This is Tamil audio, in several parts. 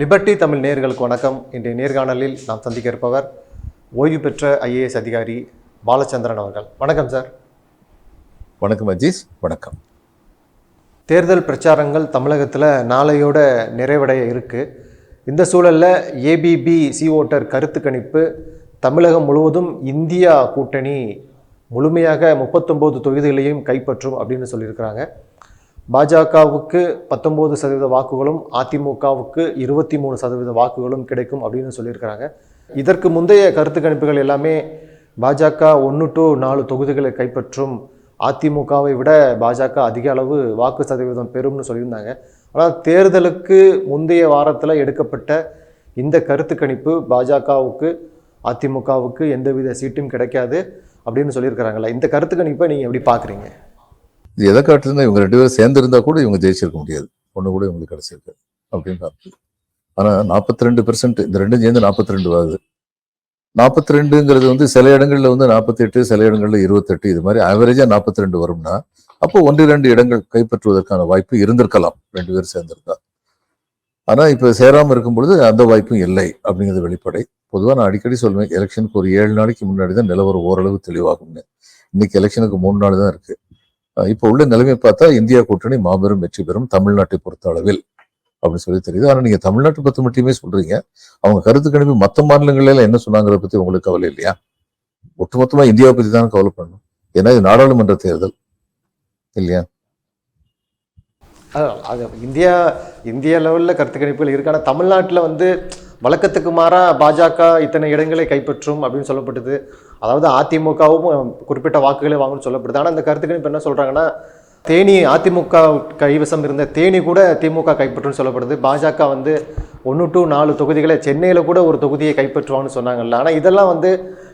லிபர்டி தமிழ் நேயர்களுக்கு வணக்கம். இன்றைய நேர்காணலில் நாம் சந்திக்க இருப்பவர் ஓய்வு பெற்ற ஐஏஎஸ் அதிகாரி பாலச்சந்திரன் அவர்கள். வணக்கம் சார். வணக்கம் அஜீஸ். வணக்கம். தேர்தல் பிரச்சாரங்கள் தமிழகத்தில் நாளையோட நிறைவடைய இருக்குது இந்த சூழலில் ஏபிபி சி ஓட்டர் கருத்து கணிப்பு தமிழகம் முழுவதும் இந்தியா கூட்டணி முழுமையாக முப்பத்தொம்போது தொகுதிகளையும் கைப்பற்றும் அப்படின்னு சொல்லியிருக்கிறாங்க. பாஜகவுக்கு பத்தொம்போது சதவீத வாக்குகளும் அதிமுகவுக்கு இருபத்தி மூணு சதவீத வாக்குகளும் கிடைக்கும் அப்படின்னு சொல்லியிருக்கிறாங்க. இதற்கு முந்தைய கருத்து கணிப்புகள் எல்லாமே பாஜக ஒன்று டு நாலு தொகுதிகளை கைப்பற்றும் அதிமுகவை விட பாஜக அதிக அளவு வாக்கு சதவீதம் பெறும்னு சொல்லியிருந்தாங்க. ஆனால் தேர்தலுக்கு முந்தைய வாரத்தில் எடுக்கப்பட்ட இந்த கருத்து கணிப்பு பாஜகவுக்கு அதிமுகவுக்கு எந்தவித சீட்டும் கிடைக்காது அப்படின்னு சொல்லியிருக்கிறாங்களா இந்த கருத்து கணிப்பை நீங்கள் எப்படி பார்க்குறீங்க? இது எதை காட்டுதுன்னா இவங்க ரெண்டு பேரும் சேர்ந்து இருந்தா கூட இவங்க ஜெயிச்சிருக்க முடியாது. ஒன்று கூட இவங்களுக்கு கிடைச்சிருக்கு. அப்படின்னு காட்டுது ஆனா நாற்பத்தி ரெண்டு பெர்சன்ட் இந்த ரெண்டும் சேர்ந்து நாற்பத்தி ரெண்டு ஆகுது. நாற்பத்தி ரெண்டுங்கிறது வந்து சில இடங்கள்ல வந்து நாற்பத்தி எட்டு சில இடங்கள்ல இருபத்தெட்டு இது மாதிரி ஆவரேஜா நாற்பத்தி ரெண்டு வரும்னா அப்போ ஒன்று ரெண்டு இடங்கள் கைப்பற்றுவதற்கான வாய்ப்பு இருந்திருக்கலாம். ரெண்டு பேரும் சேர்ந்திருந்தா. ஆனா இப்ப சேராமல் இருக்கும் பொழுது அந்த வாய்ப்பும் இல்லை அப்படிங்கிறது வெளிப்படை. பொதுவா நான் அடிக்கடி சொல்லுவேன் எலெக்ஷனுக்கு ஒரு ஏழு நாளைக்கு முன்னாடி தான் நிலவரம் ஓரளவு தெளிவாகும்னு. இன்னைக்கு எலெக்ஷனுக்கு மூணு நாள் தான் இருக்கு. இப்போ உள்ள நிலைமை பார்த்தா இந்தியா கூட்டணி மாபெரும் வெற்றி பெறும் தமிழ்நாட்டை பொறுத்த அளவில் அப்படின்னு சொல்லி தெரியுது. ஆனா நீங்க தமிழ்நாட்டை பற்றி மட்டுமே சொல்றீங்க. அவங்க கருத்து கணிப்பு மற்ற மாநிலங்கள்ல என்ன சொன்னாங்கிறத பத்தி உங்களுக்கு கவலை இல்லையா? ஒட்டுமொத்தமா இந்தியாவை பற்றி தான் கவலை பண்ணணும் ஏன்னா இது நாடாளுமன்ற தேர்தல். இல்லையா? அது இந்தியா இந்திய லெவலில் கருத்து கணிப்புகள் இருக்கு. ஆனால் தமிழ்நாட்டில் வந்து வழக்கத்துக்கு மாறா பாஜக இத்தனை இடங்களை கைப்பற்றும் அப்படின்னு சொல்லப்பட்டது. அதாவது அதிமுகவும் குறிப்பிட்ட வாக்குகளை வாங்கணும்னு சொல்லப்படுது. ஆனால் இந்த கருத்து இப்போ என்ன சொல்கிறாங்கன்னா தேனி அதிமுக கைவசம் இருந்த தேனி கூட திமுக கைப்பற்றுன்னு சொல்லப்படுது. பாஜக வந்து ஒன்று டு நாலு தொகுதிகளை சென்னையில் கூட ஒரு தொகுதியை கைப்பற்றுவாங்கன்னு சொன்னாங்கல்ல. ஆனால் இதெல்லாம் வந்து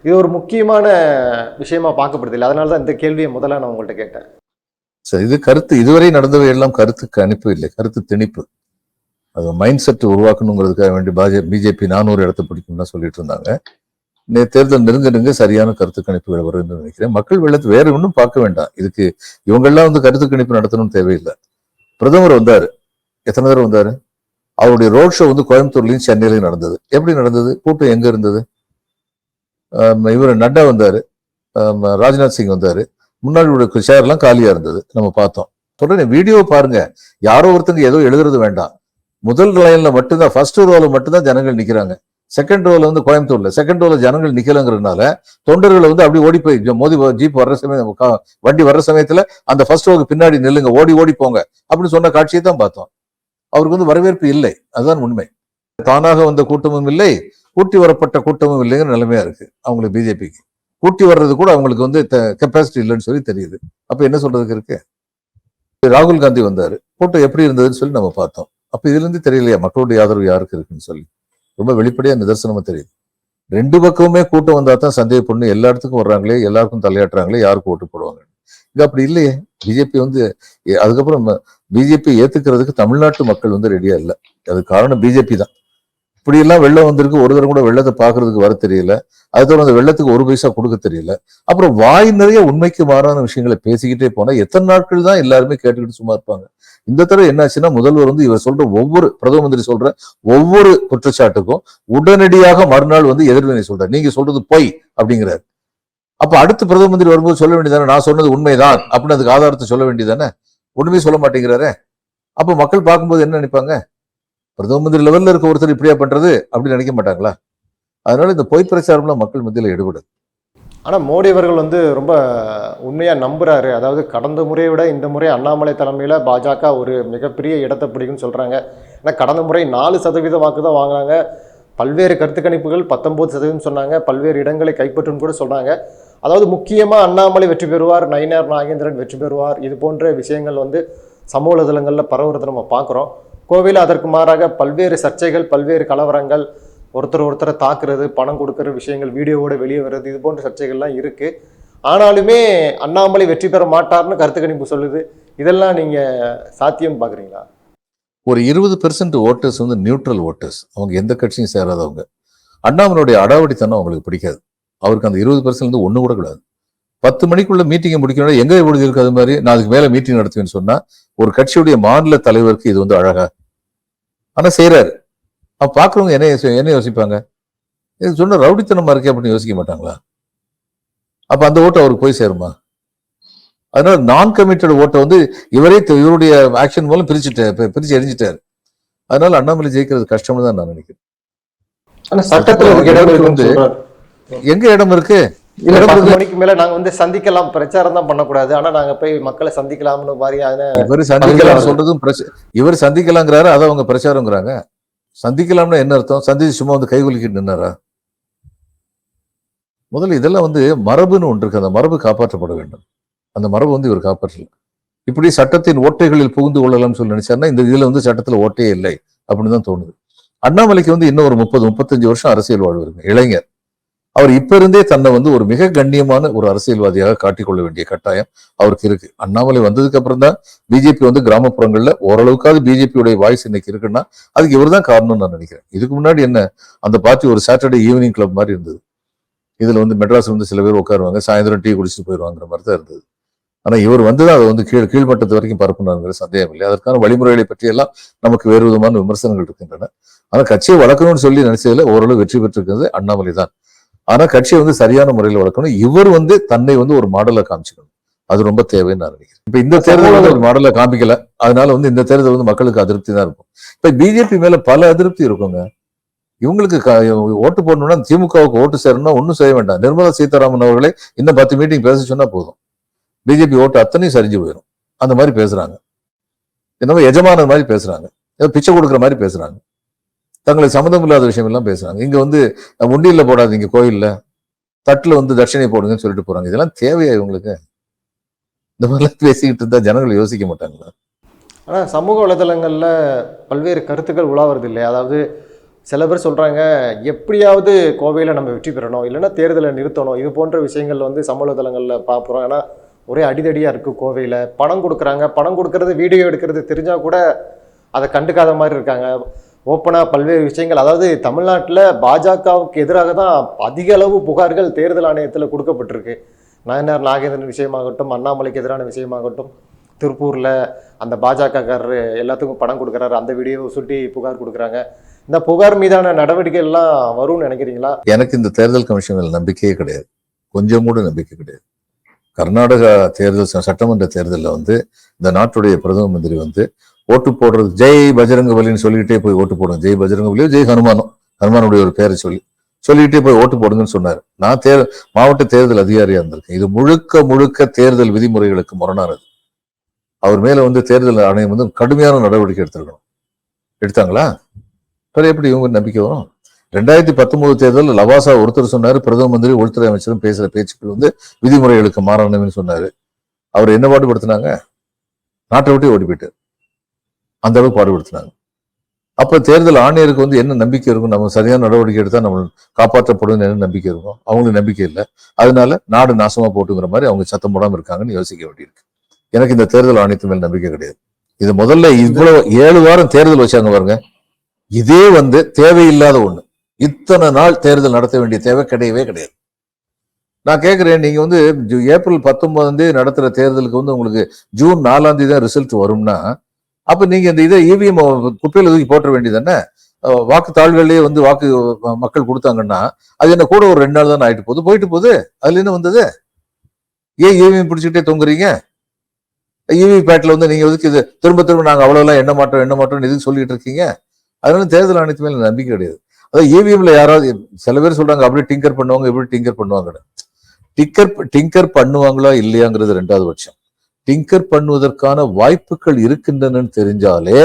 இது ஒரு முக்கியமான விஷயமா பார்க்கப்படுது இல்லை. அதனால தான் இந்த கேள்வியை முதல்ல நான் உங்கள்கிட்ட கேட்டேன். சரி இது கருத்து இதுவரை நடந்தவை எல்லாம் கருத்துக்கு அனுப்பு இல்லை. கருத்து திணிப்பு. அது மைண்ட் செட் உருவாக்கணுங்கிறதுக்காக வேண்டி பாஜ பிஜேபி நானூறு இடத்தை பிடிக்கும்னு சொல்லிட்டு இருந்தாங்க. தேர்தல் நெருங்க நெருங்க சரியான கருத்து கணிப்புகள் வரும்னு நினைக்கிறேன். மக்கள் வெள்ளத்து வேற ஒன்றும் பார்க்க வேண்டாம். இதுக்கு இவங்கெல்லாம் வந்து கருத்து கணிப்பு நடத்தணும்னு தேவையில்லை. பிரதமர் வந்தாரு. எத்தனை தடவை வந்தாரு? அவருடைய ரோட் ஷோ வந்து கோயம்புத்தூர்லயும் சென்னையிலையும் நடந்தது. எப்படி நடந்தது? கூட்டம் எங்க இருந்தது? இவர் நட்டா வந்தாரு. ராஜ்நாத் சிங் வந்தாரு. முன்னாடி உள்ள சேர்லாம் காலியா இருந்தது. நம்ம பார்த்தோம். தொடர்ந்து வீடியோ பாருங்க. யாரோ ஒருத்தங்க ஏதோ எழுதுறது வேண்டாம். முதல் லைன்ல மட்டும்தான் ஃபர்ஸ்ட் ரோல மட்டும்தான் ஜனங்கள் நிக்கிறாங்க. செகண்ட் ரோல வந்து கோயம்புத்தூர்ல. செகண்ட் ரோல ஜனங்கள் நிக்கலங்கிறதுனால தொண்டர்கள் வந்து அப்படி ஓடி போய் மோதி ஜீப் வர்ற சமயம் வண்டி வர்ற சமயத்துல அந்த ஃபர்ஸ்ட் ரோக்கு பின்னாடி நில்லுங்க ஓடி ஓடி போங்க அப்படின்னு சொன்ன காட்சியை தான் பார்த்தோம். அவருக்கு வந்து வரவேற்பு இல்லை. அதுதான் உண்மை. தானாக வந்த கூட்டமும் இல்லை. கூட்டி வரப்பட்ட கூட்டமும் இல்லைங்கிற நிலைமையா இருக்கு அவங்களுக்கு பிஜேபிக்கு. கூட்டி வர்றது கூட அவங்களுக்கு வந்து கெப்பாசிட்டி இல்லைன்னு சொல்லி தெரியுது. அப்ப என்ன சொல்றதுக்கு இருக்கு? ராகுல் காந்தி வந்தாரு. கூட்டம் எப்படி இருந்ததுன்னு சொல்லி நம்ம பார்த்தோம். அப்ப இதுல இருந்து தெரியலையா? மக்களுடைய ஆதரவு யாருக்கு இருக்குன்னு சொல்லி. ரொம்ப வெளிப்படையா நிதர்சனமா தெரியுது. ரெண்டு பக்கமுமே கூட்டம் வந்தா தான் பொண்ணு எல்லா இடத்துக்கும் வர்றாங்களே எல்லாருக்கும் தலையாட்டுறாங்களே யாருக்கு ஓட்டு போடுவாங்க இது அப்படி இல்லையே. பிஜேபி வந்து அதுக்கப்புறம் பிஜேபி ஏத்துக்கிறதுக்கு தமிழ்நாட்டு மக்கள் வந்து ரெடியா இல்லை. அதுக்கு காரணம் பிஜேபி தான். இப்படியெல்லாம் வெள்ளம் வந்திருக்கு ஒரு தரம் கூட வெள்ளத்தை பார்க்கறதுக்கு வர தெரியல. அது தவிர அந்த வெள்ளத்துக்கு ஒரு பைசா கொடுக்க தெரியல. அப்புறம் வாய் நிறைய உண்மைக்கு மாறான விஷயங்களை பேசிக்கிட்டே போனால் எத்தனை நாட்கள் தான் எல்லாருமே கேட்டுக்கிட்டு சும்மா இருப்பாங்க. இந்த தடவை என்னாச்சுன்னா முதல்வர் வந்து இவர் சொல்ற ஒவ்வொரு பிரதம மந்திரி சொல்ற ஒவ்வொரு குற்றச்சாட்டுக்கும் உடனடியாக மறுநாள் வந்து எதிர்வினை சொல்றாரு. நீங்க சொல்றது பொய் அப்படிங்கிறாரு. அப்ப அடுத்து பிரதம மந்திரி வரும்போது சொல்ல வேண்டியதானே நான் சொன்னது உண்மைதான் அப்படின்னு அதுக்கு ஆதாரத்தை சொல்ல வேண்டியதானே ஒண்ணுமே சொல்ல மாட்டேங்கிறாரே? அப்ப மக்கள் பார்க்கும்போது என்ன நினைப்பாங்க? பிரதம மந்திரி லெவலில் இருக்க ஒருத்தர் இப்படியா பண்றது அப்படின்னு நினைக்க மாட்டாங்களா? அதனால இந்த பொய் பிரச்சாரம்லாம் மக்கள் மத்தியில் ஈடுபடுது ஆனால் மோடி அவர்கள் வந்து ரொம்ப உண்மையாக நம்புகிறாரு அதாவது கடந்த முறையை விட இந்த முறை அண்ணாமலை தலைமையில் பாஜக ஒரு மிகப்பெரிய இடத்தை பிடிக்கும்னு சொல்கிறாங்க ஏன்னா கடந்த முறை நாலு சதவீத வாக்கு தான் வாங்கினாங்க. பல்வேறு கருத்து கணிப்புகள் பத்தொம்போது சதவீதம் சொன்னாங்க. பல்வேறு இடங்களை கைப்பற்றும் கூட சொல்கிறாங்க அதாவது முக்கியமாக அண்ணாமலை வெற்றி பெறுவார் நயினார் நாகேந்திரன் வெற்றி பெறுவார். இது போன்ற விஷயங்கள் வந்து சமூக தளங்களில் பரவுறதை நம்ம பார்க்குறோம். கோவில் அதற்கு மாறாக பல்வேறு சர்ச்சைகள் பல்வேறு கலவரங்கள் ஒருத்தர் ஒருத்தரை தாக்குறது பணம் கொடுக்குற விஷயங்கள் வீடியோவோட வெளியே வர்றது இது போன்ற சர்ச்சைகள்லாம் இருக்கு. ஆனாலுமே அண்ணாமலை வெற்றி பெற மாட்டார்னு கருத்து கணிப்பு சொல்லுது. இதெல்லாம் நீங்க சாத்தியம் பாக்குறீங்களா? ஒரு இருபது பெர்சன்ட் ஓட்டர்ஸ் வந்து நியூட்ரல் ஓட்டர்ஸ் அவங்க எந்த கட்சியும் சேராதவங்க. அண்ணாமலையுடைய அடாவடித்தனம் அவங்களுக்கு பிடிக்காது. அவருக்கு அந்த இருபது பெர்சன்ட் வந்து ஒண்ணு கூட கூடாது. பத்து மணிக்குள்ள மீட்டிங்கை முடிக்கணும் எங்கே எப்படி இருக்கு அது மாதிரி? நான் அதுக்கு மேலே மீட்டிங் நடத்துவேன்னு சொன்னால் ஒரு கட்சியுடைய மாநில தலைவருக்கு இது வந்து அழகாக ஆனா செய்யறாரு அப்ப பாக்குறவங்க என்ன யோசி- என்ன யோசிப்பாங்க? இது சொன்ன ரவுடித்தனமா இருக்கே அப்படின்னு யோசிக்க மாட்டாங்களா? அப்ப அந்த ஓட்டு அவருக்கு போய் சேருமா? அதனால நான் கமிட்டட் ஓட்டை வந்து இவரே இவருடைய ஆக்ஷன் மூலம் பிரிச்சுட்டாரு பிரிச்சு எரிஞ்சிட்டாரு அதனால அண்ணாமலை ஜெயிக்கிறது கஷ்டம்னு தான் நான் நினைக்கிறேன். சட்டத்துல இடம் சொல்றாரு. எங்க இடம் இருக்கு? இல்ல பத்து. மணிக்கு மேல நாங்க வந்து சந்திக்கலாம். பிரச்சாரம் தான் பண்ணக்கூடாது. ஆனா நாங்க போய் மக்களை சந்திக்கலாம்னு மாதிரியான இவர் சந்திக்கலாம் சொல்றதும் இவர் சந்திக்கலாங்கிறாரு அதை அவங்க பிரச்சாரங்கிறாங்க. சந்திக்கலாம்னா என்ன அர்த்தம்? சந்திச்சு சும்மா வந்து கைகுலுக்கிட்டு நின்னாரா? முதல்ல இதெல்லாம் வந்து மரபுன்னு ஒன்று இருக்கு. அந்த மரபு காப்பாற்றப்பட வேண்டும். அந்த மரபு வந்து இவர் காப்பாற்றல. இப்படி சட்டத்தின் ஓட்டைகளில் புகுந்து கொள்ளலாம்னு சொல்லி நினைச்சாருன்னா இந்த இதுல வந்து சட்டத்துல ஓட்டையே இல்லை. அப்படின்னு தான் தோணுது. அண்ணாமலைக்கு வந்து இன்னும் ஒரு முப்பது முப்பத்தஞ்சு வருஷம் அரசியல் வாழ்வு இருக்கு. இளைஞர். அவர் இப்ப இருந்தே தன்னை வந்து ஒரு மிக கண்ணியமான ஒரு அரசியல்வாதியாக காட்டிக்கொள்ள வேண்டிய கட்டாயம் அவருக்கு இருக்கு. அண்ணாமலை வந்ததுக்கு அப்புறம் தான் பிஜேபி வந்து கிராமப்புறங்கள்ல ஓரளவுக்காவது பிஜேபியுடைய வாய்ஸ் இன்னைக்கு இருக்குன்னா அதுக்கு இவர் தான் காரணம்னு நான் நினைக்கிறேன். இதுக்கு முன்னாடி என்ன அந்த பார்ட்டி ஒரு சாட்டர்டே ஈவினிங் கிளப் மாதிரி இருந்தது. இதுல வந்து மெட்ராஸ் வந்து சில பேர் உட்காருவாங்க சாயந்தரம் டீ குடிச்சிட்டு போயிடுவாங்கிற மாதிரி தான் இருந்தது. ஆனா இவர் வந்து அதை வந்து கீழ் கீழ்மட்டத்து வரைக்கும் பரப்புனாருங்கிற சந்தேகம் இல்லை. அதற்கான வழிமுறைகளை பற்றி எல்லாம் நமக்கு வேறு விதமான விமர்சனங்கள் இருக்கின்றன. ஆனா கட்சியை வளர்க்கணும்னு சொல்லி நினைச்சதுல ஓரளவு வெற்றி பெற்றிருக்கிறது அண்ணாமலை தான் ஆனா கட்சியை வந்து சரியான முறையில் வளர்க்கணும். இவர் வந்து தன்னை வந்து ஒரு மாடலா காமிச்சுக்கணும். அது ரொம்ப தேவைன்னு நான் நினைக்கிறேன். இப்ப இந்த தேர்தல் வந்து ஒரு மாடலா காமிக்கல. அதனால வந்து இந்த தேர்தல் வந்து மக்களுக்கு அதிருப்தி தான் இருக்கும். இப்ப பிஜேபி மேல பல அதிருப்தி இருக்குங்க. இவங்களுக்கு ஓட்டு போடணும்னா திமுகவுக்கு ஓட்டு சேரணும்னா ஒன்றும் செய்ய வேண்டாம். நிர்மலா சீதாராமன் அவர்களே இன்னும் பத்து மீட்டிங் பேச சொன்னா போதும். பிஜேபி ஓட்டு அத்தனையும் சரிஞ்சு போயிடும் அந்த மாதிரி பேசுறாங்க. என்னமோ எஜமானர் மாதிரி பேசுறாங்க. ஏதோ பிச்சை கொடுக்குற மாதிரி பேசுறாங்க. தங்களை சம்மந்தம் இல்லாத விஷயம் எல்லாம் பேசுறாங்க. இங்க வந்து உண்டியல்ல போடாதீங்க கோயில்ல. தட்டுல வந்து தட்சிணை போடுங்கன்னு சொல்லிட்டு போறாங்க. இதெல்லாம் தேவையா இவங்களுக்கு? இந்த மாதிரிலாம் பேசிக்கிட்டு இருந்தா ஜனங்கள் யோசிக்க மாட்டாங்களா? ஆனா சமூக வலைதளங்கள்ல பல்வேறு கருத்துக்கள் உலாவுறது இல்லையா? அதாவது சில பேர் சொல்றாங்க எப்படியாவது கோவையில நம்ம வெற்றி பெறணும். இல்லைன்னா தேர்தலை நிறுத்தணும். இது போன்ற விஷயங்கள் வந்து சமூக வலைதளங்கள்ல பார்க்குறோம் ஏன்னா ஒரே அடிதடியா இருக்கு கோவையில. பணம் கொடுக்குறாங்க. பணம் கொடுக்கறது வீடியோ எடுக்கிறது தெரிஞ்சா கூட அதை கண்டுக்காத மாதிரி இருக்காங்க. ஓப்பனாக பல்வேறு விஷயங்கள் அதாவது தமிழ்நாட்டில் பாஜகவுக்கு எதிராக தான் அதிக அளவு புகார்கள் தேர்தல் ஆணையத்தில் கொடுக்கப்பட்டிருக்கு. நாயனார் நாகேந்திரன் விஷயமாகட்டும் அண்ணாமலைக்கு எதிரான விஷயமாகட்டும் திருப்பூரில் அந்த பாஜகக்காரர் எல்லாத்துக்கும் பணம் கொடுக்குறாரு அந்த வீடியோவை சுட்டி புகார் கொடுக்குறாங்க. இந்த புகார் மீதான நடவடிக்கை எல்லாம் வரும்னு நினைக்கிறீங்களா? எனக்கு இந்த தேர்தல் கமிஷன் நம்பிக்கையே கிடையாது. கொஞ்சம் கூட நம்பிக்கை கிடையாது. கர்நாடகா தேர்தல் சட்டமன்ற தேர்தலில் வந்து இந்த நாட்டுடைய பிரதம மந்திரி வந்து ஓட்டு போடுறது. ஜெய் பஜரங்க பலின்னு சொல்லிக்கிட்டே போய் ஓட்டு போடுங்க. ஜெய் பஜரங்க பலியோ ஜெய் ஹனுமானோ ஹனுமானுடைய ஒரு பேரை சொல்லி சொல்லிக்கிட்டே போய் ஓட்டு போடுங்கன்னு சொன்னார். நான் தேர் மாவட்ட தேர்தல் அதிகாரியா இருந்திருக்கேன். இது முழுக்க முழுக்க தேர்தல் விதிமுறைகளுக்கு முரணானது. அவர் மேல வந்து தேர்தல் ஆணையம் வந்து கடுமையான நடவடிக்கை எடுத்திருக்கணும். எடுத்தாங்களா? பிறகு எப்படி இவங்க நம்பிக்கை வரும்? ரெண்டாயிரத்தி பத்தொன்பது தேர்தலில் லவாசா ஒருத்தர் சொன்னாரு. பிரதம மந்திரி உள்துறை அமைச்சரும் பேசுற பேச்சுக்கள் வந்து விதிமுறைகளுக்கு மாறணும்னு சொன்னாரு. அவர் என்ன பாடுபடுத்தினாங்க? நாட்டை விட்டு ஓடி போயிட்டார். அந்த அளவுக்கு பாடுபடுத்தினாங்க. அப்போ தேர்தல் ஆணையருக்கு வந்து என்ன நம்பிக்கை இருக்கும்? நம்ம சரியான நடவடிக்கை எடுத்தால் நம்ம காப்பாற்றப்படும் என்ன நம்பிக்கை இருக்கும்? அவங்களுக்கு நம்பிக்கை இல்லை. அதனால நாடு நாசமா போட்டுங்கிற மாதிரி அவங்க சத்தம் போடாமல் இருக்காங்கன்னு யோசிக்க வேண்டியிருக்கு. எனக்கு இந்த தேர்தல் ஆணையத்து மேல் நம்பிக்கை கிடையாது. இது முதல்ல இவ்வளவு ஏழு வாரம் தேர்தல் வச்சாங்க பாருங்க. இதே வந்து தேவையில்லாத ஒண்ணு. இத்தனை நாள் தேர்தல் நடத்த வேண்டிய தேவை கிடையவே கிடையாது. நான் கேட்கிறேன் நீங்க வந்து ஏப்ரல் பத்தொன்பதாம் தேதி நடத்துற தேர்தலுக்கு வந்து உங்களுக்கு ஜூன் நாலாம் தேதி தான் ரிசல்ட் வரும்னா அப்ப நீங்க இந்த இதை இவிஎம் குப்பையில தூக்கி போட்டுற வேண்டியதானே வாக்கு தாள்கள்லயே வந்து வாக்கு மக்கள் கொடுத்தாங்கன்னா அது என்ன கூட ஒரு ரெண்டு நாள் தான் ஆயிட்டு போகுது? போயிட்டு போகுது? அதுல என்ன வந்தது? ஏன் இவிஎம் பிடிச்சிக்கிட்டே தொங்குறீங்க? இவி பேட்ல வந்து நீங்க எதுக்கு இது திரும்ப திரும்ப நாங்க அவ்வளோலாம் எண்ண மாட்டோம் எண்ண மாட்டோம் எதுக்கு சொல்லிட்டு இருக்கீங்க? அதனால தேர்தல் ஆணையத்து மேல நம்பிக்கை கிடையாது. அதாவது இவிஎம்ல யாராவது சில பேர் சொல்றாங்க அப்படி டிங்கர் பண்ணுவாங்க இப்படி டிங்கர் பண்ணுவாங்க டிங்கர் டிங்கர் பண்ணுவாங்களா இல்லையாங்கிறது ரெண்டாவது பட்சம். டிங்கர் பண்ணுவதற்கான வாய்ப்புகள் இருக்கின்றனன்னு தெரிஞ்சாலே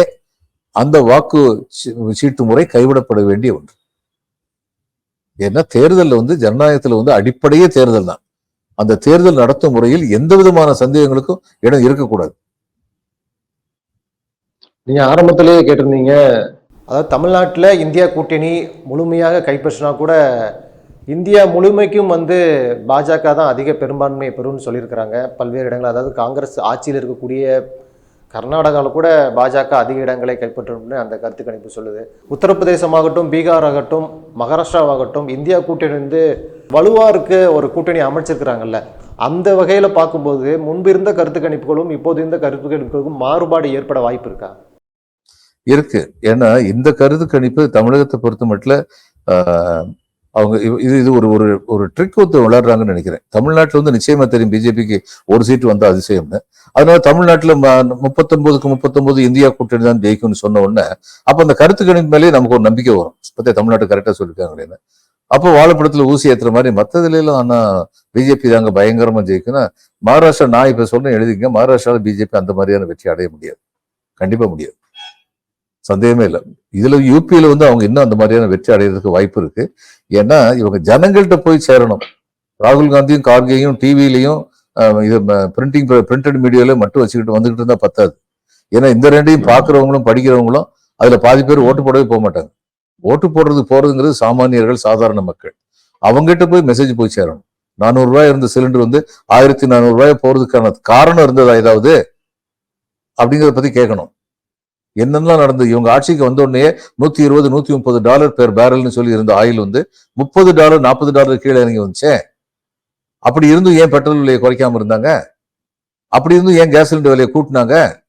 அந்த வாக்கு சீட்டு முறை கைவிடப்பட வேண்டிய ஒன்று. ஏன்னா தேர்தலில் வந்து ஜனநாயகத்தில் வந்து அடிப்படையே தேர்தல் தான். அந்த தேர்தல் நடத்தும் முறையில் எந்த விதமான சந்தேகங்களுக்கும் இடம் இருக்கக்கூடாது. நீங்க ஆரம்பத்திலேயே கேட்டிருந்தீங்க அதாவது தமிழ்நாட்டில் இந்தியா கூட்டணி முழுமையாக கைப்பற்றினா கூட இந்தியா முழுமைக்கும் வந்து பாஜக தான் அதிக பெரும்பான்மையை பெறும்னு சொல்லியிருக்கிறாங்க. பல்வேறு இடங்கள் அதாவது காங்கிரஸ் ஆட்சியில் இருக்கக்கூடிய கர்நாடகாவில் கூட பாஜக அதிக இடங்களை கைப்பற்றும்னு அந்த கருத்து கணிப்பு சொல்லுது. உத்தரப்பிரதேசமாகட்டும் பீகார் ஆகட்டும் மகாராஷ்டிராவாகட்டும் இந்தியா கூட்டணி வந்து வலுவாக இருக்க ஒரு கூட்டணி அமைச்சிருக்கிறாங்கல்ல. அந்த வகையில் பார்க்கும்போது முன்பு இருந்த கருத்து கணிப்புகளும் இப்போது இருந்த கருத்து கணிப்புகளுக்கும் மாறுபாடு ஏற்பட வாய்ப்பு இருக்கா? இருக்கு. ஏன்னா இந்த கருத்து கணிப்பு தமிழகத்தை பொறுத்த மட்டும் அவங்க இது- இது இது ஒரு ஒரு ஒரு ட்ரிக் ஒத்து விளையாடுறாங்கன்னு நினைக்கிறேன். தமிழ்நாட்டுல வந்து நிச்சயமா தெரியும் பிஜேபிக்கு ஒரு சீட்டு வந்தால் அதிசயம்னு. அதனால தமிழ்நாட்டுல ம- முப்பத்தொன்பதுக்கு முப்பத்தொன்பது இந்தியா கூட்டணி தான் ஜெயிக்கும்னு சொன்ன உடனே அப்ப அந்த கருத்து கணிப்பு மேலேயே நமக்கு ஒரு நம்பிக்கை வரும். பத்தியா தமிழ்நாட்டு கரெக்டா சொல்லிருக்காங்க அப்படின்னு அப்போ வாழைப்படத்தில் ஊசி ஏத்துற மாதிரி மற்றதுலாம் எல்லாம் ஆனா பிஜேபி தாங்க பயங்கரமா ஜெயிக்கும்னா மகாராஷ்டிரா நான் இப்ப சொன்னேன் எழுதிங்க மகாராஷ்டிராவில் பிஜேபி அந்த மாதிரியான வெற்றி அடைய முடியாது. கண்டிப்பா முடியாது. சந்தேகமே இல்லை. இதுல யூபியில் வந்து அவங்க இன்னும் அந்த மாதிரியான வெற்றி அடைகிறதுக்கு வாய்ப்பு இருக்கு. ஏன்னா இவங்க ஜனங்கள்கிட்ட போய் சேரணும். ராகுல் காந்தியும் கார்கேயும் டிவிலையும் இது பிரிண்டிங் பிரிண்டட் மீடியால மட்டும் வச்சுக்கிட்டு வந்துகிட்டு இருந்தா பத்தாது. ஏன்னா இந்த ரெண்டையும் பாக்குறவங்களும் படிக்கிறவங்களும் அதுல பாதி பேர் ஓட்டு போடவே போக மாட்டாங்க. ஓட்டு போடுறது போறதுங்கிறது சாமானியர்கள் சாதாரண மக்கள். அவங்ககிட்ட போய் மெசேஜ் போய் சேரணும். நானூறு ரூபாய் இருந்த சிலிண்டர் வந்து ஆயிரத்தி நானூறு ரூபாய் போறதுக்கான காரணம் இருந்ததா ஏதாவது? அப்படிங்கிறத பத்தி கேட்கணும். என்னென்னலாம் நடந்தது? இவங்க ஆட்சிக்கு வந்த உடனே நூத்தி இருபது நூத்தி முப்பது டாலர் பேர் பேரல்னு சொல்லி இருந்த ஆயில் வந்து முப்பது டாலர் நாற்பது டாலர் கீழே இறங்கி வந்துச்சே. அப்படி இருந்தும் ஏன் பெட்ரோல் விலையை குறைக்காம இருந்தாங்க? அப்படி இருந்தும் ஏன் கேஸ் சிலிண்டர் விலையை கூட்டினாங்க?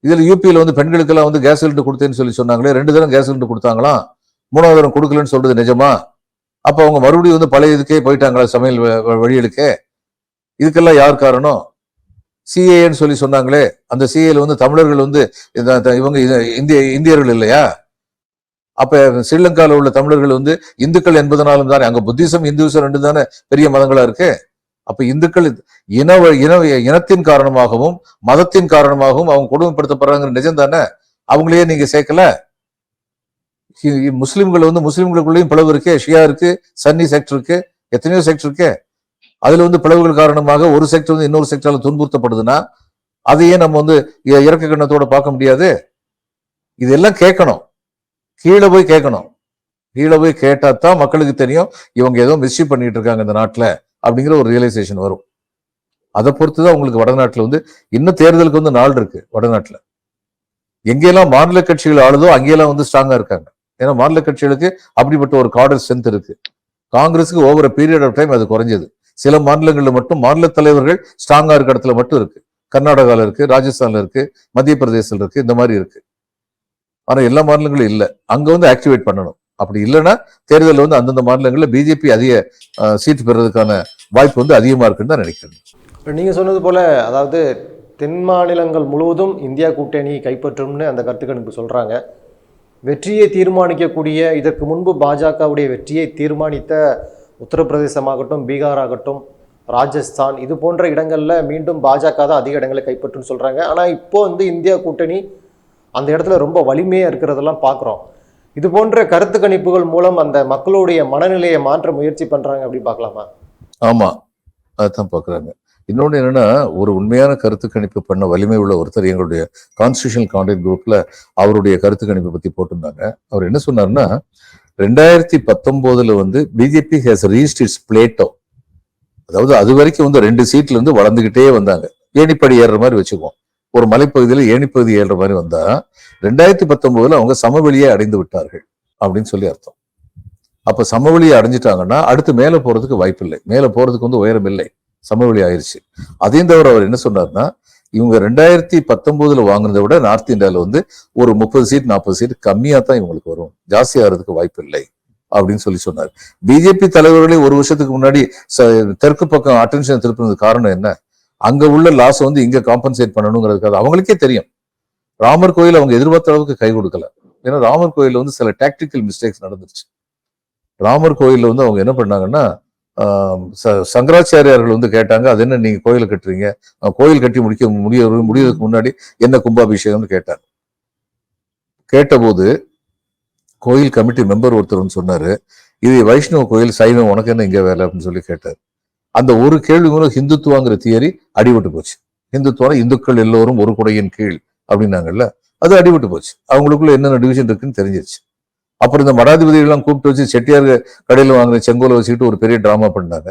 இதில் யூபியில் வந்து பெண்களுக்கெல்லாம் வந்து கேஸ் சிலிண்டர் கொடுத்தேன்னு சொல்லி சொன்னாங்களே ரெண்டு தரம் கேஸ் சிலிண்டர் கொடுத்தாங்களாம். மூணாவது தரம் கொடுக்கலன்னு சொல்றது நிஜமா? அப்போ அவங்க மறுபடியும் வந்து பழைய இதுக்கே போயிட்டாங்களா சமையல் வ- வழிகளுக்கே? இதுக்கெல்லாம் யார் காரணம்? சிஏன்னு சொல்லி சொன்னாங்களே அந்த சிஏல வந்து தமிழர்கள் வந்து இந்த- இவங்க இது- இந்திய இந்தியர்கள் இல்லையா? அப்ப ஸ்ரீலங்காவில் உள்ள தமிழர்கள் வந்து இந்துக்கள் என்பதனாலும் தானே அங்க புத்திசம் இந்துசம் ரெண்டு தானே பெரிய மதங்களா இருக்கு? அப்ப இந்துக்கள் இன இன இனத்தின் காரணமாகவும் மதத்தின் காரணமாகவும் அவங்க கொடுமைப்படுத்தப்படுறாங்கிற நிஜம் தானே? அவங்களையே நீங்க சேர்க்கல? முஸ்லிம்கள் வந்து முஸ்லிம்களுக்குள்ளேயும் பிளவு இருக்கு ஷியா இருக்கு சன்னி செக்டர் இருக்கு எத்தனையோ செக்டர் இருக்கு. அதில் வந்து பிளவுகள் காரணமாக ஒரு செக்டர் வந்து இன்னொரு செக்டரால் துன்புறுத்தப்படுதுன்னா அதையே நம்ம வந்து இ- இறக்க கண்ணத்தோட பார்க்க முடியாது. இதெல்லாம் கேட்கணும். கீழே போய் கேட்கணும். கீழே போய் கேட்டால் தான் மக்களுக்கு தெரியும் இவங்க ஏதோ மிஸ்யூ பண்ணிட்டு இருக்காங்க இந்த நாட்டில் அப்படிங்கிற ஒரு ரியலைசேஷன் வரும். அதை பொறுத்து தான் உங்களுக்கு வடநாட்டில் வந்து இன்னும் தேர்தலுக்கு வந்து நாள் இருக்கு வடநாட்டில். எங்கெல்லாம் மாநில கட்சிகள் ஆளுதோ அங்கெல்லாம் வந்து ஸ்ட்ராங்காக இருக்காங்க. ஏன்னா மாநில கட்சிகளுக்கு அப்படிப்பட்ட ஒரு கார்டர் ஸ்ட்ரென்த் இருக்கு. காங்கிரஸுக்கு ஓவர் பீரியட் ஆஃப் டைம் அது குறைஞ்சது. சில மாநிலங்களில் மட்டும் மாநில தலைவர்கள் ஸ்ட்ராங்கா இருக்க இடத்துல மட்டும் இருக்கு. கர்நாடகாவில் இருக்கு ராஜஸ்தான்ல இருக்கு மத்திய பிரதேசத்தில் இருக்கு இந்த மாதிரி இருக்கு. ஆனா எல்லா மாநிலங்களும் இல்லை. அங்க வந்து ஆக்டிவேட் பண்ணணும். அப்படி இல்லைன்னா தேர்தலில் வந்து அந்தந்த மாநிலங்களில் பிஜேபி அதிக சீட் பெறுறதுக்கான வாய்ப்பு வந்து அதிகமாக இருக்குன்னு தான் நினைக்கிறேன். நீங்கள் சொன்னது போல் அதாவது தென் மாநிலங்கள் முழுவதும் இந்தியா கூட்டணி கைப்பற்றும்னு அந்த கருத்துக்கணிப்பு சொல்கிறாங்க வெற்றியை தீர்மானிக்கக்கூடிய இதற்கு முன்பு பாஜகவுடைய வெற்றியை தீர்மானித்த உத்தரப்பிரதேசமாகட்டும் பீகார் ஆகட்டும் ராஜஸ்தான் இது போன்ற இடங்களில் மீண்டும் பாஜக தான் அதிக இடங்களை கைப்பற்றும்னு சொல்கிறாங்க ஆனால் இப்போ வந்து இந்தியா கூட்டணி அந்த இடத்துல ரொம்ப வலிமையாக இருக்கிறதெல்லாம் பார்க்குறோம் இது போன்ற கருத்து கணிப்புகள் மூலம் அந்த மக்களுடைய மனநிலையை மாற்ற முயற்சி பண்ணுறாங்க அப்படி பார்க்கலாமா? ஆமா அதுதான் பார்க்குறாங்க இன்னொன்னு என்னன்னா ஒரு உண்மையான கருத்து கணிப்பு பண்ண வலிமை உள்ள ஒருத்தர் எங்களுடைய கான்ஸ்டியூஷனல் கான்டெக்ட் குரூப்பில் அவருடைய கருத்து கணிப்பை பற்றி போட்டிருந்தாங்க. அவர் என்ன சொன்னார்னா ரெண்டாயிரத்தி பத்தொன்பதுல வந்து BJP has reached its plateau அதாவது அது வரைக்கும் வந்து ரெண்டு சீட்ல இருந்து வளர்ந்துகிட்டே வந்தாங்க. ஏணிப்படி ஏறுற மாதிரி வச்சுக்குவோம். ஒரு மலைப்பகுதியில ஏணிப்பகுதி ஏறுற மாதிரி வந்தா ரெண்டாயிரத்தி பத்தொன்பதுல அவங்க சமவெளியை அடைந்து விட்டார்கள் அப்படின்னு சொல்லி அர்த்தம். அப்ப சமவெளியை அடைஞ்சிட்டாங்கன்னா அடுத்து மேல போறதுக்கு வாய்ப்பு இல்லை மேல போறதுக்கு வந்து உயரம் இல்லை. சமவெளி ஆயிருச்சு. அதையும் தவிர அவர் என்ன சொன்னார்னா இவங்க ரெண்டாயிரத்தி பத்தொன்பதுல வாங்குனதை விட நார்த் இந்தியாவில் வந்து ஒரு முப்பது சீட் நாற்பது சீட் கம்மியாக தான் இவங்களுக்கு வரும். ஜாஸ்தி ஆகிறதுக்கு வாய்ப்பு இல்லை அப்படின்னு சொல்லி சொன்னார். பிஜேபி தலைவர்களே ஒரு வருஷத்துக்கு முன்னாடி ச- தெற்கு பக்கம் அட்டென்ஷன் திருப்பினது காரணம் என்ன? அங்க உள்ள லாஸ் வந்து இங்க காம்பன்சேட் பண்ணணுங்கிறதுக்காக. அவங்களுக்கே தெரியும். ராமர் கோயில் அவங்க எதிர்பார்த்த அளவுக்கு கை கொடுக்கல. ஏன்னா ராமர் கோயில்ல வந்து சில டாக்டிக்கல் மிஸ்டேக்ஸ் நடந்துருச்சு. ராமர் கோயில்ல வந்து அவங்க என்ன பண்ணாங்கன்னா சங்கராச்சாரியார்கள் வந்து கேட்டாங்க அது என்ன நீங்க கோயிலை கட்டுறீங்க? கோயில் கட்டி முடிக்க முடிய முடியறதுக்கு முன்னாடி என்ன கும்பாபிஷேகம்னு கேட்டாங்க. கேட்டபோது கோயில் கமிட்டி மெம்பர் ஒருத்தர் வந்து சொன்னாரு இது வைஷ்ணவ கோயில் சைவம் உனக்கு என்ன இங்க வேலை? அப்படின்னு சொல்லி கேட்டார். அந்த ஒரு கேள்வி மூலம் ஹிந்துத்துவாங்கிற தியரி அடிபட்டு போச்சு. ஹிந்துத்துவம் இந்துக்கள் எல்லோரும் ஒரு குடையின் கீழ் அப்படின்னாங்கல்ல அது அடிபட்டு போச்சு. அவங்களுக்குள்ள என்னென்ன டிவிஷன் இருக்குன்னு தெரிஞ்சிருச்சு. அப்புறம் இந்த மடாதிபதிகள்லாம் கூப்பிட்டு வச்சு செட்டியார் கடையில் வாங்கின செங்கோலை வச்சுக்கிட்டு ஒரு பெரிய ட்ராமா பண்ணாங்க.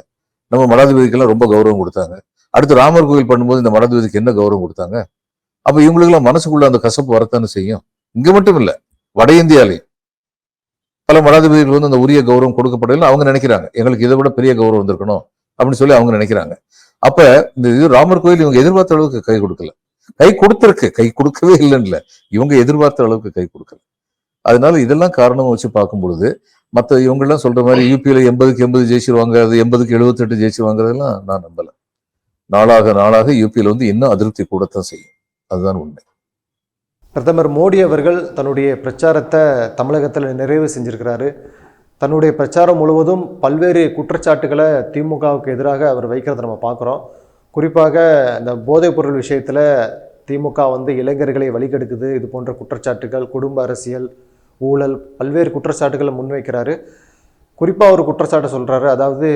நம்ம மடாதிபதிக்கெல்லாம் ரொம்ப கௌரவம் கொடுத்தாங்க. அடுத்து ராமர் கோயில் பண்ணும்போது இந்த மடாதிபதிக்கு என்ன கௌரவம் கொடுத்தாங்க? அப்ப இவங்களுக்கெல்லாம் மனசுக்குள்ள அந்த கசப்பு வரத்தானே செய்யும்? இங்க மட்டும் இல்ல வட இந்தியாலையும். பல மடாதிபதிகள் வந்து அந்த உரிய கௌரவம் கொடுக்கப்படல அவங்க நினைக்கிறாங்க எங்களுக்கு இதை விட பெரிய கௌரவம் வந்திருக்கணும் அப்படின்னு சொல்லி அவங்க நினைக்கிறாங்க. அப்ப இந்த இது ராமர் கோயில் இவங்க எதிர்பார்த்த அளவுக்கு கை கொடுக்கல. கை கொடுத்திருக்கு கை கொடுக்கவே இல்லைன்னு இவங்க எதிர்பார்த்த அளவுக்கு கை கொடுக்கல. அதனால இதெல்லாம் காரணமாக வச்சு பார்க்கும் பொழுது மற்ற இவங்கெல்லாம் சொல்ற மாதிரி யூபியில எண்பதுக்கு எண்பது ஜெயிச்சிருவாங்க அது எண்பதுக்கு எழுபத்தெட்டு ஜெயிச்சிருவாங்கிறதெல்லாம் நான் நம்பலை. நாளாக நாளாக யூபியில வந்து இன்னும் அதிருப்தி கூடத்தான் செய்யும். அதுதான் உண்மை. பிரதமர் மோடி அவர்கள் தன்னுடைய பிரச்சாரத்தை தமிழகத்தில் நிறைவு செஞ்சிருக்கிறாரு. தன்னுடைய பிரச்சாரம் முழுவதும் பல்வேறு குற்றச்சாட்டுகளை திமுகவுக்கு எதிராக அவர் வைக்கிறத நம்ம பார்க்குறோம். குறிப்பாக இந்த போதைப் பொருள் விஷயத்தில் திமுக வந்து இளைஞர்களை வழிகெடுக்குது இது போன்ற குற்றச்சாட்டுகள் குடும்ப அரசியல் ஊழல் பல்வேறு குற்றச்சாட்டுகளை முன்வைக்கிறாரு. குறிப்பாக ஒரு குற்றச்சாட்டை சொல்கிறாரு அதாவது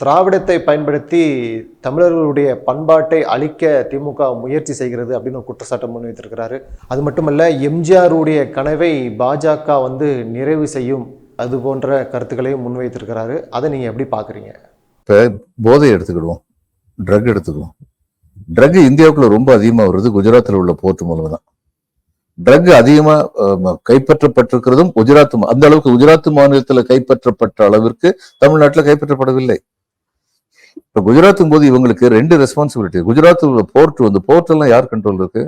திராவிடத்தை பயன்படுத்தி தமிழர்களுடைய பண்பாட்டை அழிக்க திமுக முயற்சி செய்கிறது அப்படின்னு ஒரு குற்றச்சாட்டை முன்வைத்திருக்கிறாரு. அது மட்டுமல்ல எம்ஜிஆருடைய கனவை பாஜக வந்து நிறைவு செய்யும் அது போன்ற கருத்துக்களையும் முன்வைத்திருக்கிறாரு. அதை நீங்கள் எப்படி பார்க்குறீங்க இப்போ போதை எடுத்துக்கிடுவோம். ட்ரக் எடுத்துக்குவோம். ட்ரக் இந்தியாவுக்குள்ள ரொம்ப அதிகமாக வருது. குஜராத்தில் உள்ள போர்ட் மூலம் தான். ட்ரக் அதிகமா கைப்பற்றப்பட்டிருக்கிறதும் குஜராத் அந்த அளவுக்கு குஜராத் மாநிலத்தில் கைப்பற்றப்பட்ட அளவிற்கு தமிழ்நாட்டுல கைப்பற்றப்படவில்லை. இப்போ குஜராத்தும் போது இவங்களுக்கு ரெண்டு ரெஸ்பான்சிபிலிட்டி குஜராத்தில் உள்ள போர்ட் வந்து போர்ட் எல்லாம் யார் கண்ட்ரோல் இருக்கு?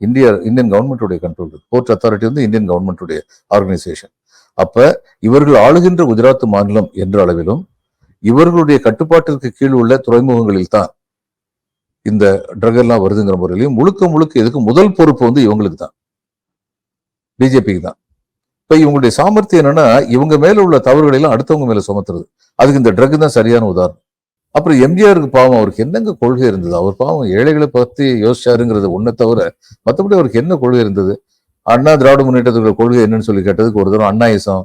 இந்தியா இந்தியன் கவர்மெண்ட்டுடைய கண்ட்ரோல் இருக்கு. போர்ட் அத்தாரிட்டி வந்து இந்தியன் கவர்மெண்ட்டுடைய ஆர்கனைசேஷன் அப்ப இவர்கள் ஆளுகின்ற குஜராத் மாநிலம் என்ற அளவிலும் இவர்களுடைய கட்டுப்பாட்டிற்கு கீழ் உள்ள துறைமுகங்களில் தான் இந்த ட்ரக் எல்லாம் வருதுங்கிற முறையிலையும் முழுக்க முழுக்க இதுக்கு முதல் பொறுப்பு வந்து இவங்களுக்கு தான் பிஜேபிக்கு தான். இப்போ இவங்களுடைய சாமர்த்தியம் என்னன்னா இவங்க மேல உள்ள தவறுகளை எல்லாம் அடுத்தவங்க மேல சுமத்துறது. அதுக்கு இந்த ட்ரக் தான் சரியான உதாரணம். அப்புறம் எம்ஜிஆருக்கு பாவம் அவருக்கு என்னங்க கொள்கை இருந்தது? அவர் பாவம் ஏழைகளை பத்தி யோசிச்சாருங்கிறது ஒன்றை தவிர மற்றபடி அவருக்கு என்ன கொள்கை இருந்தது? அண்ணா திராவிட முன்னேற்றத்துக்கு கொள்கை என்னன்னு சொல்லி கேட்டதுக்கு ஒரு தரம் அண்ணாயிசம்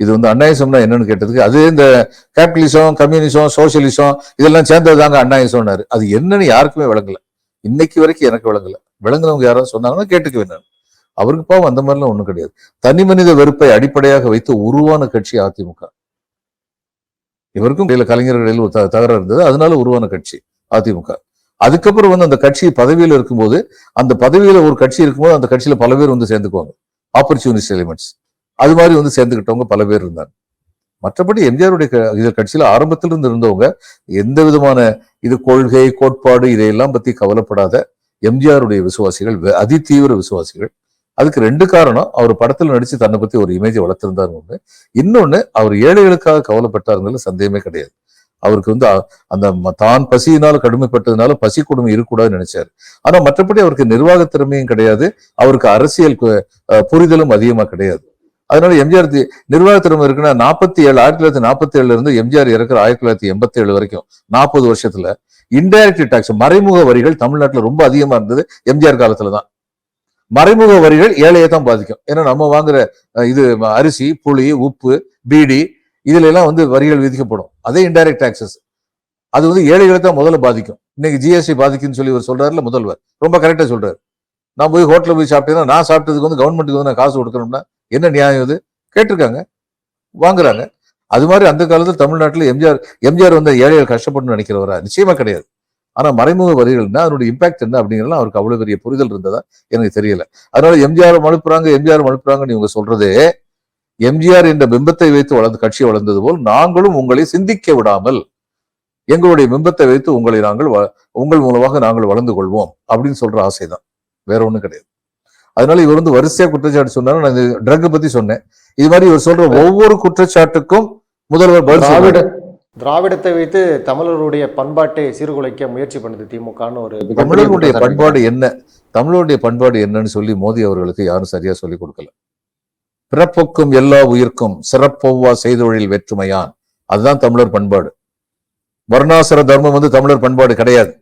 இது வந்து அண்ணாயிசம்னா என்னன்னு கேட்டதுக்கு அது இந்த கேபிட்டலிசம் கம்யூனிசம் சோசியலிசம் இதெல்லாம் சேர்ந்ததுதாங்க அண்ணாயிசம்னாரு அது என்னன்னு யாருக்குமே விளங்கல. இன்னைக்கு வரைக்கும் எனக்கு விளங்கல. விளங்குறவங்க யாராவது சொன்னாங்கன்னா கேட்டுக்குவேன் நான். அவருக்கு பாவம் அந்த மாதிரிலாம் ஒண்ணும் கிடையாது. தனி மனித வெறுப்பை அடிப்படையாக வைத்து உருவான கட்சி அதிமுக. இவருக்கும் இடையில கலைஞர்களில் ஒரு தகராறு இருந்தது. அதனால உருவான கட்சி அதிமுக. அதுக்கப்புறம் வந்து அந்த கட்சி பதவியில இருக்கும்போது அந்த பதவியில ஒரு கட்சி இருக்கும்போது அந்த கட்சியில பல பேர் வந்து சேர்ந்துக்குவாங்க. ஆப்பர்ச்சுனிஸ்ட் எலிமெண்ட்ஸ் அது மாதிரி வந்து சேர்ந்துக்கிட்டவங்க பல பேர் இருந்தாங்க. மற்றபடி எம்ஜிஆருடைய க- இது கட்சியில ஆரம்பத்திலிருந்து இருந்தவங்க எந்த விதமான இது கொள்கை கோட்பாடு இதையெல்லாம் பத்தி கவலைப்படாத எம்ஜிஆருடைய விசுவாசிகள் அதி அதிதீவிர விசுவாசிகள் அதுக்கு ரெண்டு காரணம். அவர் படத்துல நடிச்சு தன்னை பத்தி ஒரு இமேஜை வளர்த்திருந்தாரு ஒண்ணு. இன்னொன்னு அவர் ஏழைகளுக்காக கவலைப்பட்டாருங்கிறது சந்தேகமே கிடையாது. அவருக்கு வந்து அந்த தான் பசியினால் கடுமைப்பட்டதுனால பசி கொடுமை இருக்கக்கூடாதுன்னு நினைச்சாரு. ஆனா மற்றபடி அவருக்கு நிர்வாக திறமையும் கிடையாது. அவருக்கு அரசியல் புரிதலும் அதிகமா கிடையாது. அதனால எம்ஜிஆர் நிர்வாக திறமை இருக்குன்னா நாற்பத்தி ஏழு ஆயிரத்தி தொள்ளாயிரத்தி நாற்பத்தி ஏழுல இருந்து எம்ஜிஆர் இறக்குற ஆயிரத்தி தொள்ளாயிரத்தி எண்பத்தி ஏழு வரைக்கும் நாற்பது வருஷத்துல இன்டைரக்ட் டாக்ஸ் மறைமுக வரிகள் தமிழ்நாட்டுல ரொம்ப அதிகமா இருந்தது எம்ஜிஆர் காலத்துல தான் மறைமுக வரிகள் ஏழையை தான் பாதிக்கும். ஏன்னா நம்ம வாங்குற இது ம- அரிசி புளி உப்பு பீடி இதுல எல்லாம் வந்து வரிகள் விதிக்கப்படும். அதே இன்டைரக்ட் டாக்ஸஸ் அது வந்து ஏழைகளை தான் முதல்ல பாதிக்கும். இன்னைக்கு ஜிஎஸ்டி பாதிக்குன்னு சொல்லி இவர் சொல்றாருல முதல்வர். ரொம்ப கரெக்டா சொல்றாரு. நான் போய் ஹோட்டலில் போய் சாப்பிட்டேன்னா நான் சாப்பிட்டதுக்கு வந்து கவர்மெண்ட்டுக்கு வந்து நான் காசு கொடுக்கணும்னா என்ன நியாயம் இது? கேட்டிருக்காங்க. வாங்குறாங்க. அது மாதிரி அந்த காலத்தில் தமிழ்நாட்டில் எம்ஜிஆர் எம்ஜிஆர் வந்து ஏழைகள் கஷ்டப்படணும்னு நினைக்கிறவரா? நிச்சயமா கிடையாது. ஆனா மறைமுக வரிகள்னா அதனுடைய இம்பாக்ட் என்ன அப்படிங்கிறதுலாம் அவருக்கு அவ்வளவு பெரிய புரிதல் இருந்ததா எனக்கு தெரியல. அதனால எம்ஜிஆர் அனுப்புறாங்க எம்ஜிஆர் அனுப்புறாங்கன்னு இவங்க சொல்றதே எம்ஜிஆர் என்ற பிம்பத்தை வைத்து வளர்ந்து கட்சி வளர்ந்தது போல் நாங்களும் உங்களை சிந்திக்க விடாமல் எங்களுடைய பிம்பத்தை வைத்து உங்களை நாங்கள் உங்கள் மூலமாக நாங்கள் வளர்ந்து கொள்வோம் அப்படின்னு சொல்ற ஆசைதான். வேற ஒண்ணும் கிடையாது. அதனால இவர் வந்து வரிசையா குற்றச்சாட்டு சொன்னாரு நான் ட்ரக் பத்தி சொன்னேன். இது மாதிரி இவர் சொல்ற ஒவ்வொரு குற்றச்சாட்டுக்கும் முதல்வர். திராவிடத்தை வைத்து தமிழர்களுடைய பண்பாட்டை சீர்குலைக்க முயற்சி பண்ணுது திமுகன்னு ஒரு குற்றச்சாட்டு பண்பாடு என்ன? தமிழருடைய பண்பாடு என்னன்னு சொல்லி மோடி அவர்களுக்கு யாரும் சரியா சொல்லி கொடுக்கல. பிறப்புக்கும் எல்லா உயிர்க்கும் சிறப்பொவ்வா செய்தொழில் வெற்றுமையான். அதுதான் தமிழர் பண்பாடு. வர்ணாசிர தர்மம் வந்து தமிழர் பண்பாடு கிடையாது.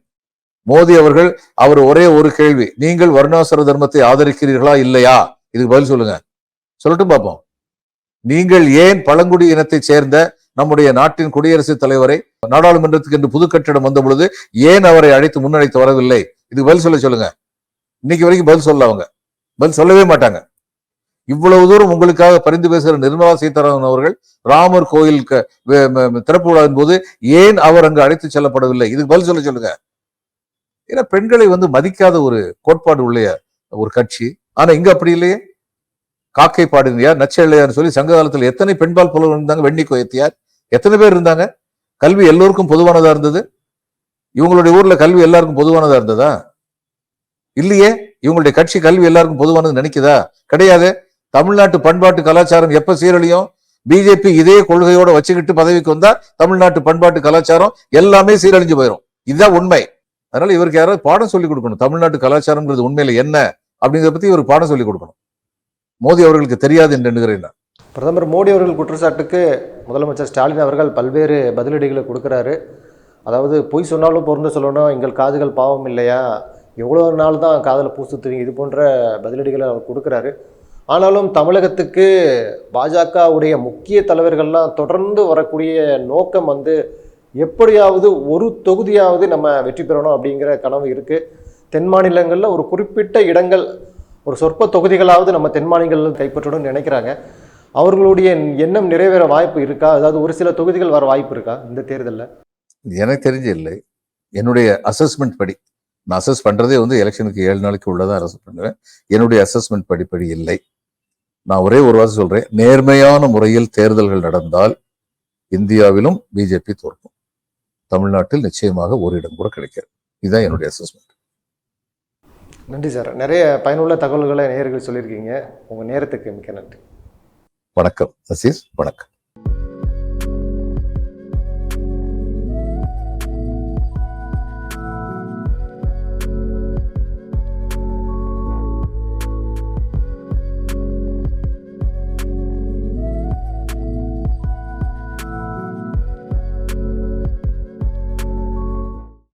மோடி அவர்கள் அவர் ஒரே ஒரு கேள்வி நீங்கள் வர்ணாசிர தர்மத்தை ஆதரிக்கிறீர்களா இல்லையா? இதுக்கு பதில் சொல்லுங்க. சொல்லட்டும் பார்ப்போம் நீங்கள் ஏன் பழங்குடி இனத்தைச் சேர்ந்த நம்முடைய நாட்டின் குடியரசுத் தலைவரை நாடாளுமன்றத்துக்கு என்று புது கட்டிடம் வந்த பொழுது ஏன் அவரை அழைத்து முன்னழைத்து வரவில்லை? இது பதில் சொல்ல சொல்லுங்க. இன்னைக்கு வரைக்கும் பதில் சொல்ல அவங்க. பதில் சொல்லவே மாட்டாங்க. இவ்வளவு தூரம் உங்களுக்காக பரிந்து பேசுகிற நிர்மலா சீதாராமன் அவர்கள் ராமர் கோயில் திறப்பு விழாவின் போது ஏன் அவர் அங்கு அழைத்து செல்லப்படவில்லை? இதுக்கு பதில் சொல்ல சொல்லுங்க. ஏன்னா பெண்களை வந்து மதிக்காத ஒரு கோட்பாடு உள்ள ஒரு கட்சி. ஆனா இங்க அப்படி இல்லையே. காக்கை பாடுங்கயா நச்சையார் சொல்லி சங்க காலத்தில் எத்தனை பெண்பால் புலவர் இருந்தாங்க? வெண்ணி கோயத்தியார் எத்தனை பேர் இருந்தாங்க? கல்வி எல்லோருக்கும் பொதுவானதா இருந்தது? இவங்களுடைய ஊர்ல கல்வி எல்லாருக்கும் பொதுவானதா இருந்ததா? இல்லையே இவங்களுடைய கட்சி கல்வி எல்லாருக்கும் பொதுவானது நினைக்குதா? கிடையாது. தமிழ்நாட்டு பண்பாட்டு கலாச்சாரம் எப்ப சீரழியும்? பிஜேபி இதே கொள்கையோட வச்சுக்கிட்டு பதவிக்கு வந்தா தமிழ்நாட்டு பண்பாட்டு கலாச்சாரம் எல்லாமே சீரழிஞ்சு போயிடும் இதுதான் உண்மை. அதனால இவருக்கு யாராவது பாடம் சொல்லி கொடுக்கணும். தமிழ்நாட்டு கலாச்சாரம்ன்றது உண்மையில என்ன? அப்படிங்கிறத பத்தி இவருக்கு பாடம் சொல்லி கொடுக்கணும். மோடி அவர்களுக்கு தெரியாது என்று எண்ணுகிறேன் நான். பிரதமர் மோடி அவர்கள் குற்றச்சாட்டுக்கு முதலமைச்சர் ஸ்டாலின் அவர்கள் பல்வேறு பதிலடிகளை கொடுக்குறாரு. அதாவது பொய் சொன்னாலும் பொருந்து சொல்லணும் எங்கள் காதுகள் பாவம் இல்லையா? எவ்வளோ நாள் தான் காதில் பூசுத்துவீங்க இது போன்ற பதிலடிகளை அவர் கொடுக்குறாரு. ஆனாலும் தமிழகத்துக்கு பாஜகவுடைய முக்கிய தலைவர்கள்லாம் தொடர்ந்து வரக்கூடிய நோக்கம் வந்து எப்படியாவது ஒரு தொகுதியாவது நம்ம வெற்றி பெறணும் அப்படிங்கிற கனவு இருக்குது தென் மாநிலங்களில் ஒரு குறிப்பிட்ட இடங்கள் ஒரு சொற்ப தொகுதிகளாவது நம்ம தென் மாநிலங்களில் கைப்பற்றணும்னு நினைக்கிறாங்க. அவர்களுடைய எண்ணம் நிறைவேற வாய்ப்பு இருக்கா? அதாவது ஒரு சில தொகுதிகள் வர வாய்ப்பு இருக்கா இந்த தேர்தலில்? எனக்கு தெரிஞ்சு இல்லை. என்னுடைய அசஸ்மெண்ட் படி நான் அசஸ் பண்றதே வந்து எலெக்ஷனுக்கு ஏழு நாளைக்கு உள்ளதான் அசஸ் பண்ணுவேன். என்னுடைய அசஸ்மெண்ட் படிப்படி இல்லை. நான் ஒரே ஒரு வாரம் சொல்றேன். நேர்மையான முறையில் தேர்தல்கள் நடந்தால் இந்தியாவிலும் பிஜேபி தோற்கும். தமிழ்நாட்டில் நிச்சயமாக ஒரு இடம் கூட கிடைக்காது. இதுதான் என்னுடைய அசஸ்மெண்ட் நன்றி சார். நிறைய பயனுள்ள தகவல்களை நேயர்கள் சொல்லியிருக்கீங்க. உங்கள் நேரத்துக்கு மிக்க நன்றி. வணக்கம் அசீஸ் வணக்கம்.